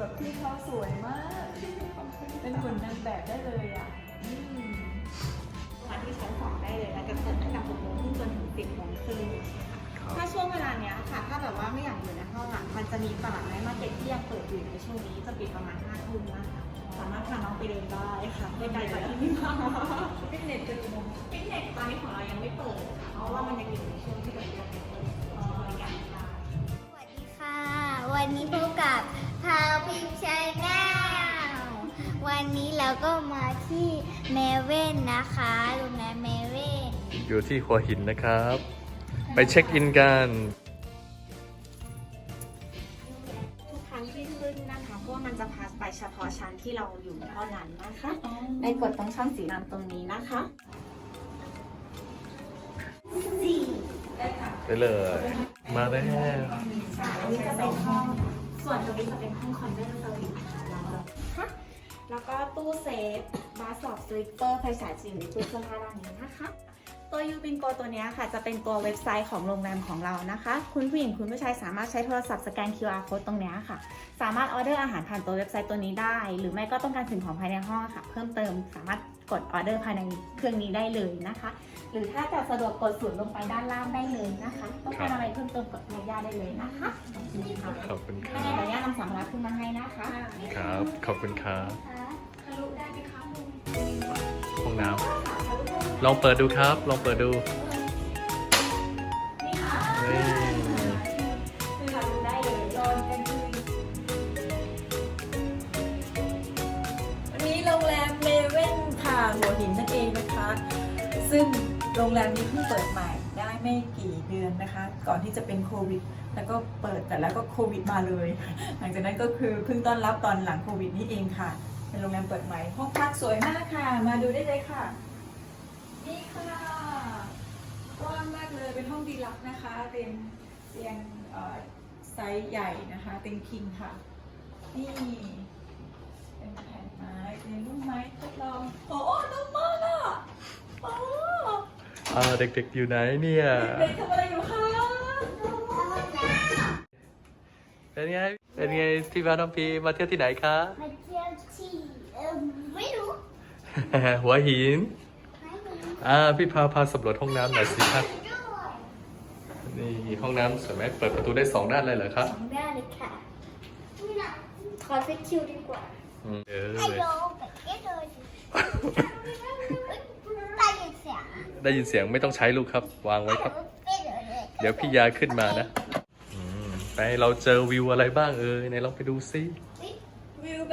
แบบพี่เขาสวยมาก เป็นหุ่นนางแบบได้เลยอะอืมมาที่ชั้นสองได้เลยนะจะเปิดตั้งแต่หกโมงครึ่งจนถึงสิบโมงครึ่งถ้าช่วงเวลาเนี้ยค่ะ ถ้าแบบว่าไม่อยากอยู่ในห้องอะมันจะมีตลาดไม้มาเก็ตที่ยังเปิดอยู่ในช่วงนี้จะปิดประมาณห้าทุ่มนะคะสามารถพาน้องไปเดินได้ค่ะไม่ไกลจากที่นี่มากฟิตเนสจะกี่โมงฟิตเนสตอนนี้ของเรายังไม่เปิดค่ะเพราะว่ามันยังอยู่ในช่วงที่แบบยังไม่เปิดบริการได้สวัสดีค่ะ วันนี้พบกับพาวพิมชาแนลวันนี้เราก็มาที่เมเว่นนะคะโรงแรมเมเว่นอยู่ที่หัวหินนะครับ ไปเช็คอินกัน ทุกครั้งที่ขึ้นนะคะเพราะว่ามันจะพาไปเฉพาะชั้นที่เราอยู่เท่านั้นนะคะในกดตรงช่องสีดำตรงนี้นะคะไปเลย มาแล้วค่ะอันนี้จะเป็นห้อง ส่วนตรงนี้จะเป็นห้องคอนเนเซอร์วิสนะคะแล้วก็ตู้เซฟบาร์ส สลิปเปอร์ไฟฉายจิ๋วตู้เสื้อผ้าด้านนี้นะคะ ตัวยูบินโกตัวเนี้ยค่ะ จะเป็นตัวเว็บไซต์ของโรงแรมของเรานะคะ คุณผู้หญิงคุณผู้ชายสามารถใช้โทรศัพท์สแกน QR code ตรงเนี้ยค่ะ สามารถออเดอร์อาหารผ่านตัวเว็บไซต์ตัวนี้ได้ หรือไม่ก็ต้องการสิ่งของภายในห้องค่ะ เพิ่มเติมสามารถกดออเดอร์ภายในเครื่องนี้ได้เลยนะคะ หรือถ้าจะสะดวกกดศูนย์ลงไปด้านล่างได้เลยนะคะ ต้องการอะไรเพิ่มเติมกดเมย่าได้เลยนะคะขอบคุณค่ะขอบคุณคถ้ารัไงขอบอนุญาตนำสัมภาระขึ้นมาให้นะคะ ครับ ขอบคุณครับ หน้ำลองเปิดดูครับ ลองเปิดดูเฮ้ยวันนี้โรงแรมเมเว่นค่ะหัวหินนั่นเองนะคะ ซึ่งโรงแรมนี้เพิ่งเปิดใหม่ได้ไม่กี่เดือนนะคะ ก่อนที่จะเป็นโควิด แล้วก็เปิดแต่แล้วก็โควิดมาเลย หลังจากนั้นก็คือเพิ่งต้อนรับตอนหลังโควิดนี่เองค่ะ เป็นโรงแรมเปิดใหม่ ห้องพักสวยมากค่ะ มาดูได้เลยค่ะ นี่ค่ะกว้างมากเลย เป็นห้องดีลักซ์นะคะเตียงเตียงเอ่อไซส์ใหญ่นะคะเตียงคิงค่ะ นี่ เป็นแผ่นไม้เป็นรูปไม้ทดลองโอ้นุ่มมากอะโอ้อ่าเด็กๆอยู่ไหนเนี่ยเด็กทำอะไรอยู่คะเป็นไง เป็นไงพี่บ้านน้องพีมาเที่ยวที่ไหนคะ มาเที่ยวที่เออไม่รู้ หัวหินไม่รู้อ่า พี่พาพาสำรวจห้องน้ำหน่อยสิครับด้วยนี่ห้องน้ำสวยไหมเปิดประตูได้สองด้านเลยเหรอครับสองด้านเลยค่ะนี่นะขอฟิตคิวดีกว่าอืมเออไอโยแบบเอ๊ะเลยได้ยินเสียงได้ยินเสียงไม่ต้องใช้ลูกครับ วางไว้ครับเอ๊ะเลยเดี๋ยวพี่ยาขึ้นมานะอืมไปเราเจอวิวอะไรบ้างเอ่ยไหนลองไปดูซิวิว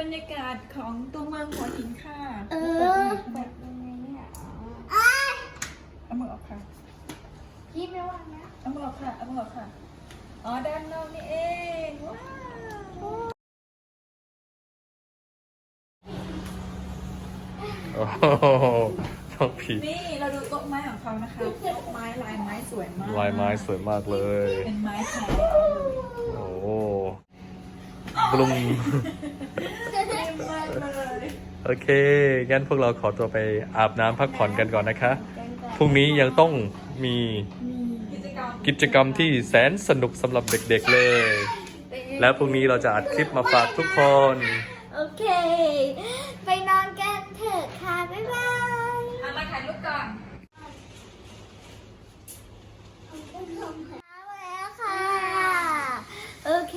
บรรยากาศของตัวเมืองหัวหินค่ะเออ แบบยังไงเนี่ยอ๋อเอามือออกค่ะ พี่ไม่ว่างนะเอามือออกค่ะ เอามือออกค่ะ อ๋อ ด้านนอกนี่เอง ว้าว โอ้โหน้องผีนี่เราดูโต๊ะไม้ของเขานะคะ โต๊ะไม้ลายไม้สวยมากลายไม้สวยมากเลย เป็นไม้แท้ โอ้โหบลุง เต็มมากเลย โอเค งั้นพวกเราขอตัวไปอาบน้ำพักผ่อนกันก่อนนะคะ พรุ่งนี้ยังต้องมีกิจกรรมที่แสนสนุกสำหรับเด็กๆเลย แล้วพรุ่งนี้เราจะอัดคลิปมาฝากทุกคน โอเค ไปนอนกันเถอะค่ะ บ๊ายบายเอามาถ่ายรูปก่อน มาแล้วค่ะ โอเค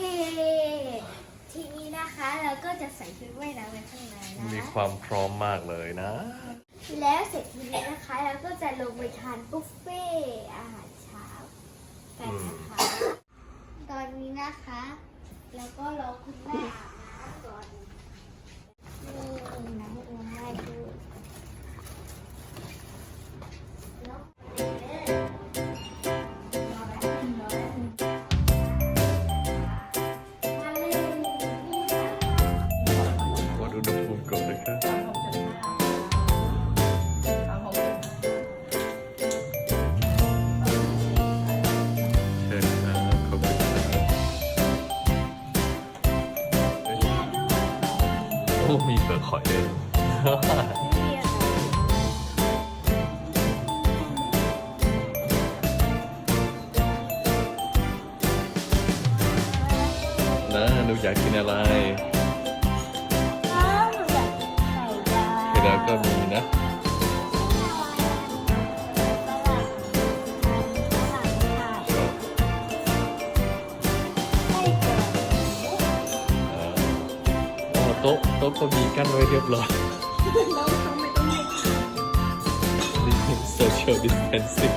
ทีนี้นะคะเราก็จะ ใส่ชุดว่ายน้ำไว้ข้างในนะมีความพร้อมมากเลยนะ แล้วเสร็จทีนี้นะคะเราก็จะลงไปทานบุฟเฟ่ต์อาหารเช้ากันนะคะ ตอนนี้นะคะเราก็รอคุณแม่ เปลือกหอยเลย นะหนูอยากกินอะไร แล้วก็มีนะ โต๊ะโต๊ะก็มีกั้นไว้เรียบร้อยนี่ social distancing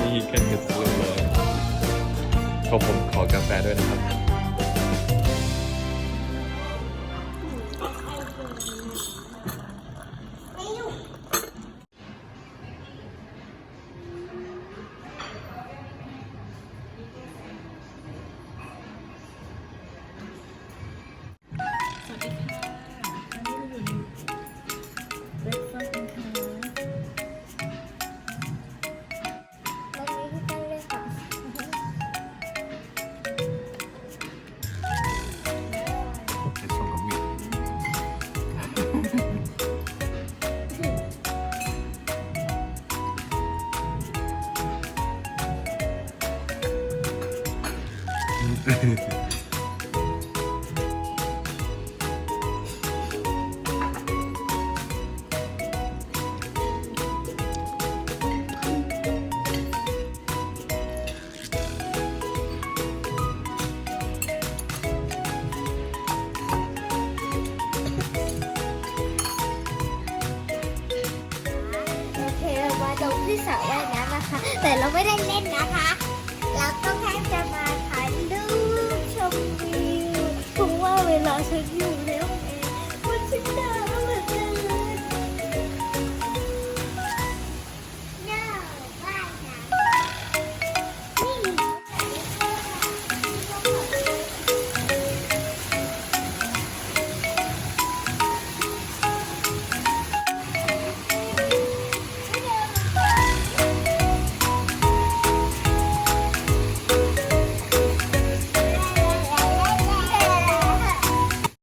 นี่กันกันเรียบร้อยขอผมขอกาแฟด้วยนะครับ โอเคเรามาตรงที่สระว่ายน้ำนะคะ แต่เราไม่ได้เล่นนะคะ